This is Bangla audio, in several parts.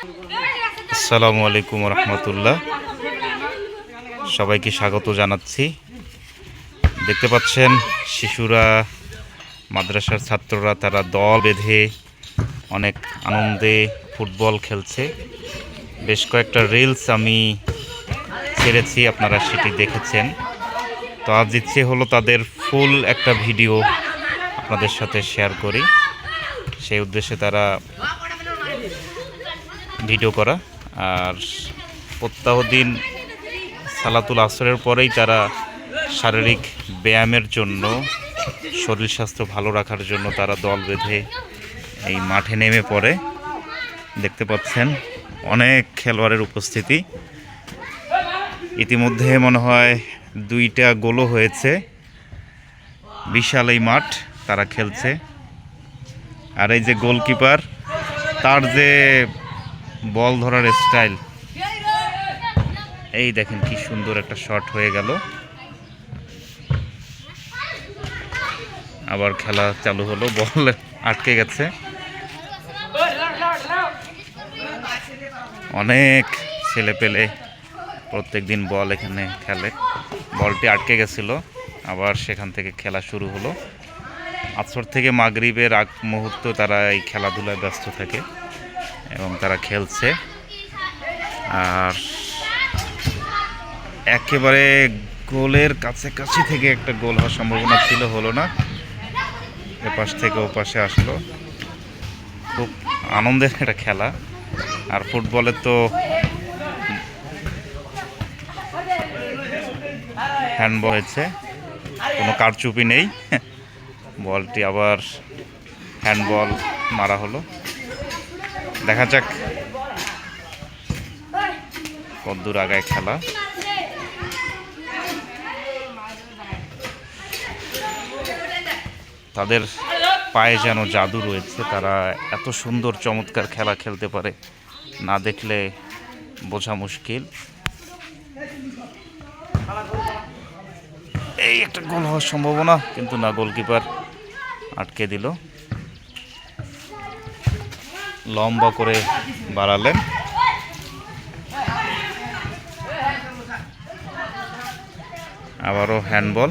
আসসালামু আলাইকুম রহমতুল্লাহ। সবাইকে স্বাগত জানাচ্ছি। দেখতে পাচ্ছেন, শিশুরা, মাদ্রাসার ছাত্ররা, তারা দল বেঁধে অনেক আনন্দে ফুটবল খেলছে। বেশ কয়েকটা রিলস আমি ছেড়েছি, আপনারা সেটি দেখেছেন। তো আজ ইচ্ছে হলো তাদের ফুল একটা ভিডিও আপনাদের সাথে শেয়ার করি। সেই উদ্দেশ্যে তারা ভিডিও করা। আর প্রত্যাহ দিন সালাতুল আসরের পরেই তারা শারীরিক ব্যায়ামের জন্য, শরীর স্বাস্থ্য ভালো রাখার জন্য তারা দল বেঁধে এই মাঠে নেমে পড়ে। দেখতে পাচ্ছেন অনেক খেলোয়াড়ের উপস্থিতি। ইতিমধ্যে মনে হয় দুইটা গোলও হয়েছে। বিশাল এই মাঠ তারা খেলছে। আর এই যে গোলকিপার, তার যে বল ধরার স্টাইল। এই দেখেন কি সুন্দর একটা শট হয়ে গেল। আবার খেলা চালু হলো, বল আটকে গেছে। অনেক ছেলে পেলে প্রত্যেক দিন বল এখানে খেলে। বলটি আটকে গেছিল, আবার সেখান থেকে খেলা শুরু হলো। আছর থেকে মাগরিবের আগ মুহূর্ত তারা এই খেলাধুলায় ব্যস্ত থাকে। এবং তারা খেলছে। আর একেবারে গোলের কাছাকাছি থেকে একটা গোল হওয়ার সম্ভাবনা ছিল, হলো না। এপাশ থেকে ও পাশে আসলো। খুব আনন্দের একটা খেলা। আর ফুটবলের তো হ্যান্ডবল হয়েছে, কোনো কারচুপি নেই। বলটি আবার হ্যান্ডবল মারা হলো। দেখা যাক। কদ্দুর আগায় খেলা। তাদের পায়ে যেন জাদু রয়েছে, তারা এত সুন্দর, চমৎকার খেলা খেলতে পারে। না দেখলে বোঝা মুশকিল। এই একটা গোল হওয়ার সম্ভাবনা, কিন্তু না গোলকিপার আটকে দিল। লম্বা করে বাড়ালেন। আবারও হ্যান্ডবল।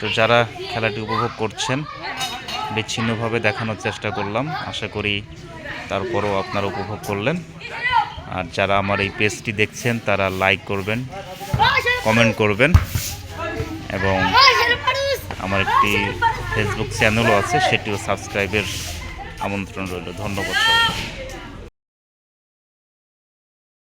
তো যারা খেলাটি উপভোগ করছেন, বিচ্ছিন্নভাবে দেখানোর চেষ্টা করলাম। আশা করি তারপরও আপনারা উপভোগ করলেন। আর যারা আমার এই পেজটি দেখছেন, তারা লাইক করবেন কমেন্ট করবেন। এবং আমার একটি ফেসবুক চ্যানেলও আছে সেটিও সাবস্ক্রাইবের আমন্ত্রণ রইল। ধন্যবাদ সবাই